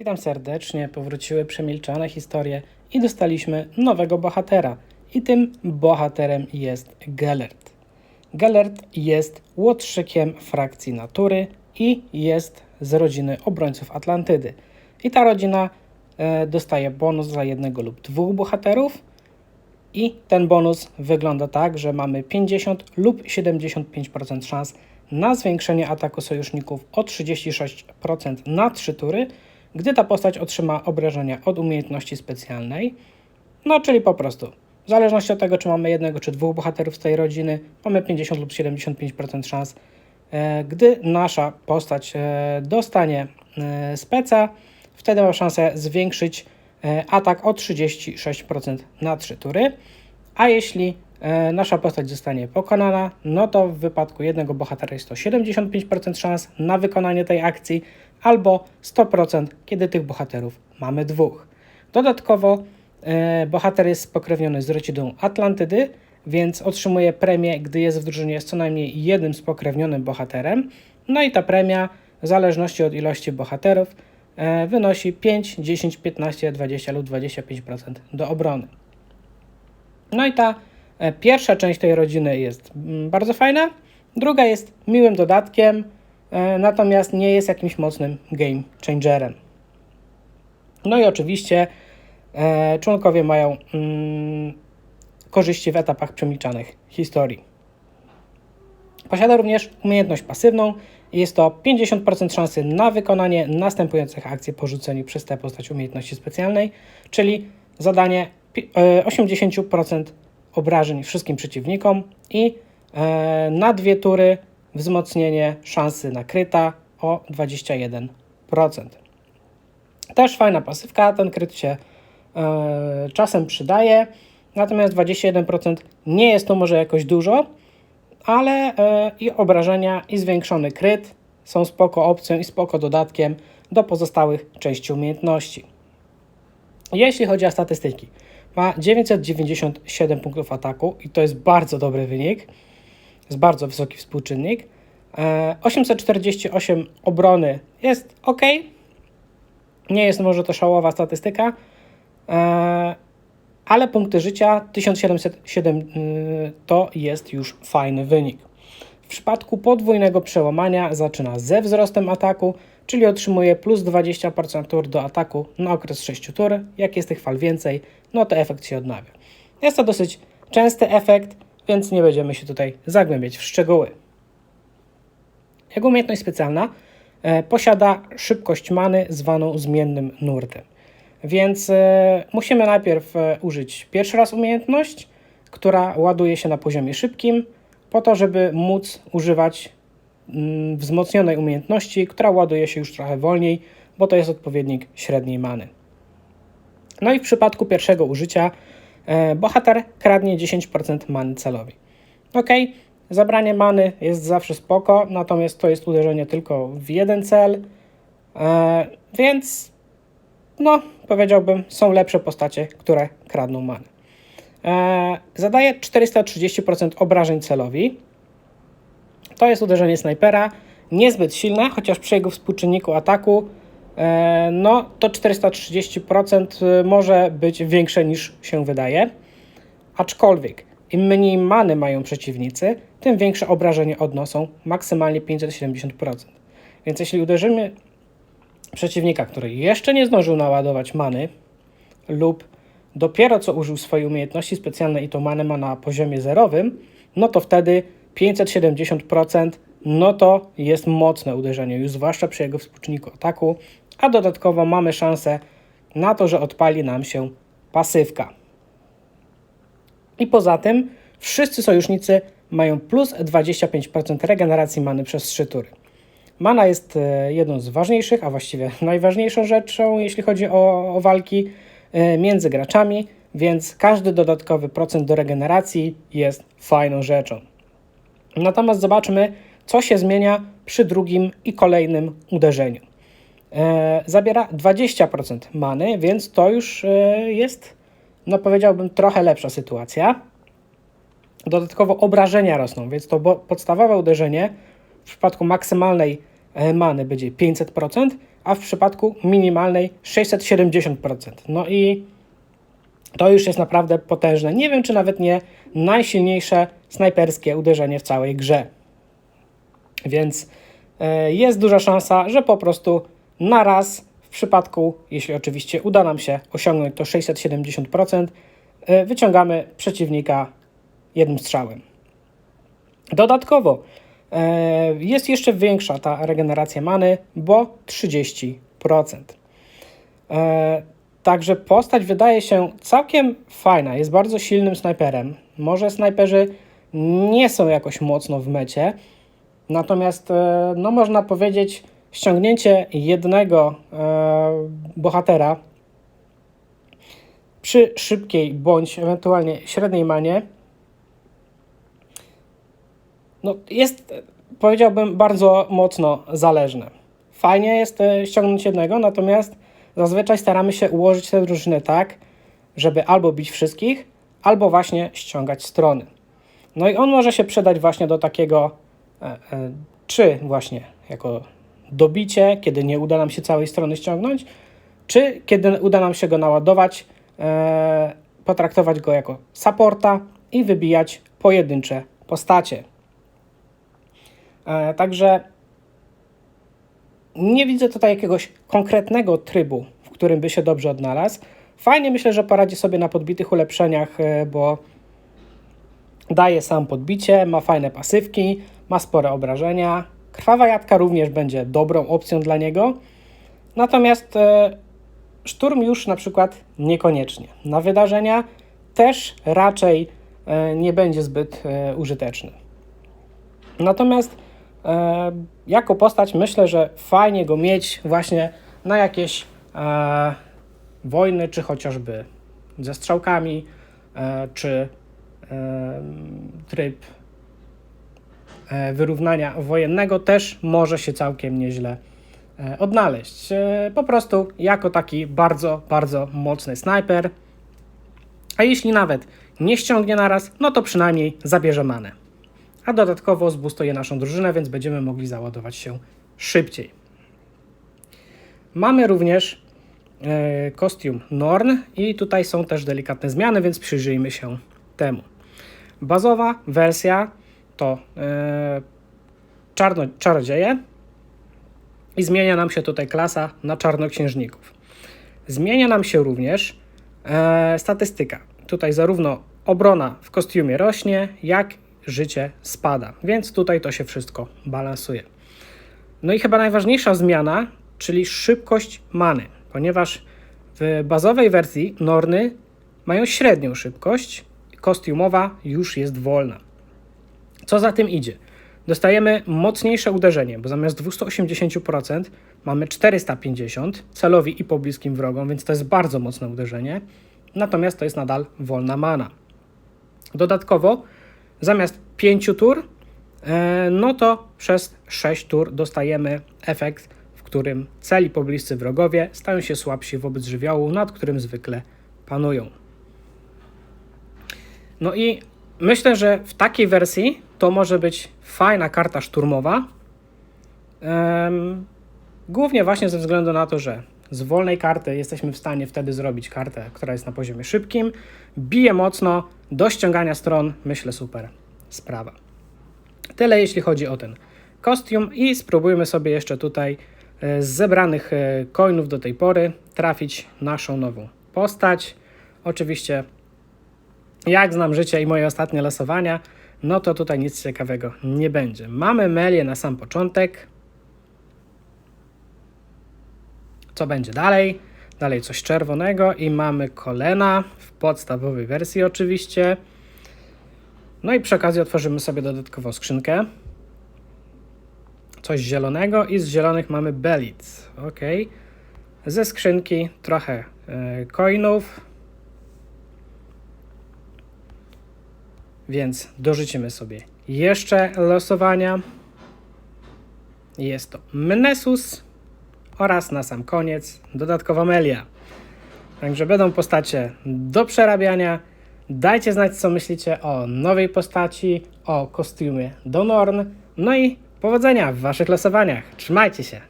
Witam serdecznie, powróciły przemilczane historie i dostaliśmy nowego bohatera. I tym bohaterem jest Gellert. Gellert jest łotrzykiem frakcji natury i jest z rodziny obrońców Atlantydy. I ta rodzina e, dostaje bonus za jednego lub dwóch bohaterów. I ten bonus wygląda tak, że mamy 50 lub 75% szans na zwiększenie ataku sojuszników o 36% na 3 tury, gdy ta postać otrzyma obrażenia od umiejętności specjalnej. No, czyli po prostu, w zależności od tego, czy mamy jednego czy dwóch bohaterów z tej rodziny, mamy 50 lub 75% szans, e, gdy nasza postać e, dostanie e, speca, wtedy ma szansę zwiększyć atak o 36% na 3 tury. A jeśli nasza postać zostanie pokonana, no to w wypadku jednego bohatera jest to 75% szans na wykonanie tej akcji, albo 100%, kiedy tych bohaterów mamy dwóch. Dodatkowo e, bohater jest spokrewniony z rodziną Atlantydy, więc otrzymuje premię, gdy jest w drużynie z co najmniej jednym spokrewnionym bohaterem. No i ta premia, w zależności od ilości bohaterów, e, wynosi 5, 10, 15, 20 lub 25% do obrony. No i ta e, pierwsza część tej rodziny jest mm, bardzo fajna, druga jest miłym dodatkiem, natomiast nie jest jakimś mocnym game changerem. No i oczywiście e, członkowie mają mm, korzyści w etapach przemilczanych historii. Posiada również umiejętność pasywną. Jest to 50% szansy na wykonanie następujących akcji po rzuceniu przez tę postać umiejętności specjalnej, czyli zadanie pi- e, 80% obrażeń wszystkim przeciwnikom i e, na dwie tury wzmocnienie szansy na kryta o 21%. Też fajna pasywka, ten kryt się e, czasem przydaje, natomiast 21% nie jest to może jakoś dużo, ale e, i obrażenia, i zwiększony kryt są spoko opcją i spoko dodatkiem do pozostałych części umiejętności. Jeśli chodzi o statystyki, ma 997 punktów ataku i to jest bardzo dobry wynik. Jest bardzo wysoki współczynnik. E, 848 obrony jest ok. Nie jest może to szałowa statystyka, e, ale punkty życia 1707 y, to jest już fajny wynik. W przypadku podwójnego przełamania zaczyna ze wzrostem ataku, czyli otrzymuje plus 20% tur do ataku na okres 6 tur. Jak jest tych fal więcej, no to efekt się odnawia. Jest to dosyć częsty efekt, więc nie będziemy się tutaj zagłębiać w szczegóły. Jego umiejętność specjalna e, posiada szybkość many zwaną zmiennym nurtem. Więc e, musimy najpierw e, użyć pierwszy raz umiejętność, która ładuje się na poziomie szybkim, po to, żeby móc używać mm, wzmocnionej umiejętności, która ładuje się już trochę wolniej, bo to jest odpowiednik średniej many. No i w przypadku pierwszego użycia bohater kradnie 10% many celowej. Ok, zabranie many jest zawsze spoko, natomiast to jest uderzenie tylko w jeden cel, e, więc no, powiedziałbym, są lepsze postacie, które kradną manę. E, zadaje 430% obrażeń celowi. To jest uderzenie snajpera, niezbyt silne, chociaż przy jego współczynniku ataku e, no to 430% może być większe niż się wydaje. Aczkolwiek im mniej many mają przeciwnicy, tym większe obrażenie odnoszą, maksymalnie 570%. Więc jeśli uderzymy przeciwnika, który jeszcze nie zdążył naładować many lub dopiero co użył swojej umiejętności specjalnej i to manę ma na poziomie zerowym, no to wtedy 570% no to jest mocne uderzenie, już zwłaszcza przy jego współczynniku ataku, a dodatkowo mamy szansę na to, że odpali nam się pasywka. I poza tym wszyscy sojusznicy mają plus 25% regeneracji many przez 3 tury. Mana jest e, jedną z ważniejszych, a właściwie najważniejszą rzeczą, jeśli chodzi o, o walki e, między graczami, więc każdy dodatkowy procent do regeneracji jest fajną rzeczą. Natomiast zobaczmy, co się zmienia przy drugim i kolejnym uderzeniu. E, zabiera 20% many, więc to już e, jest, no powiedziałbym, trochę lepsza sytuacja. Dodatkowo obrażenia rosną, więc to podstawowe uderzenie w przypadku maksymalnej e, many będzie 500%, a w przypadku minimalnej 670%. No i to już jest naprawdę potężne. Nie wiem, czy nawet nie najsilniejsze snajperskie uderzenie w całej grze. Więc e, jest duża szansa, że po prostu na raz w przypadku, jeśli oczywiście uda nam się osiągnąć to 670%, e, wyciągamy przeciwnika jednym strzałem. Dodatkowo e, jest jeszcze większa ta regeneracja many, bo 30%. Także postać wydaje się całkiem fajna, jest bardzo silnym snajperem. Może snajperzy nie są jakoś mocno w mecie, natomiast e, no można powiedzieć, ściągnięcie jednego e, bohatera przy szybkiej bądź ewentualnie średniej manie no jest, powiedziałbym, bardzo mocno zależne. Fajnie jest e, ściągnąć jednego, natomiast zazwyczaj staramy się ułożyć te drużyny tak, żeby albo bić wszystkich, albo właśnie ściągać strony. No i on może się przydać właśnie do takiego, czy właśnie jako dobicie, kiedy nie uda nam się całej strony ściągnąć, czy kiedy uda nam się go naładować, e, potraktować go jako supporta i wybijać pojedyncze postacie. E, także nie widzę tutaj jakiegoś konkretnego trybu, w którym by się dobrze odnalazł. Fajnie myślę, że poradzi sobie na podbitych ulepszeniach, e, bo daje sam podbicie, ma fajne pasywki, ma spore obrażenia. Krwawa jadka również będzie dobrą opcją dla niego. Natomiast e, szturm już na przykład niekoniecznie. Na wydarzenia też raczej e, nie będzie zbyt e, użyteczny. Natomiast jako postać myślę, że fajnie go mieć właśnie na jakieś wojny, czy chociażby ze strzałkami, czy tryb wyrównania wojennego też może się całkiem nieźle e, odnaleźć. E, po prostu jako taki bardzo, bardzo mocny snajper. A jeśli nawet nie ściągnie naraz, no to przynajmniej zabierze manę. A dodatkowo zbustuje naszą drużynę, więc będziemy mogli załadować się szybciej. Mamy również e, kostium Norn i tutaj są też delikatne zmiany, więc przyjrzyjmy się temu. Bazowa wersja to e, czarno, czarodzieje i zmienia nam się tutaj klasa na czarnoksiężników. Zmienia nam się również e, statystyka. Tutaj zarówno obrona w kostiumie rośnie, jak życie spada, więc tutaj to się wszystko balansuje. No i chyba najważniejsza zmiana, czyli szybkość many, ponieważ w bazowej wersji Norny mają średnią szybkość, kostiumowa już jest wolna. Co za tym idzie? Dostajemy mocniejsze uderzenie, bo zamiast 280% mamy 450 celowi i pobliskim wrogom, więc to jest bardzo mocne uderzenie. Natomiast to jest nadal wolna mana. Dodatkowo zamiast 5 tur, e, no to przez 6 tur dostajemy efekt, w którym celi pobliscy wrogowie stają się słabsi wobec żywiołu, nad którym zwykle panują. No i myślę, że w takiej wersji to może być fajna karta szturmowa. Głównie właśnie ze względu na to, że z wolnej karty jesteśmy w stanie wtedy zrobić kartę, która jest na poziomie szybkim, bije mocno, do ściągania stron, myślę super sprawa. Tyle jeśli chodzi o ten kostium i spróbujmy sobie jeszcze tutaj e, z zebranych e, coinów do tej pory trafić naszą nową postać. Oczywiście jak znam życie i moje ostatnie losowania, no to tutaj nic ciekawego nie będzie. Mamy Melię na sam początek. Co będzie dalej? Dalej coś czerwonego i mamy kolena w podstawowej wersji oczywiście. No i przy okazji otworzymy sobie dodatkową skrzynkę. Coś zielonego i z zielonych mamy Belit. Ok. Ze skrzynki trochę e, coinów. Więc dorzucimy sobie jeszcze losowania. Jest to Mnesus oraz na sam koniec dodatkowa Melia. Także będą postacie do przerabiania. Dajcie znać, co myślicie o nowej postaci, o kostiumie do Norn. No i powodzenia w Waszych losowaniach. Trzymajcie się!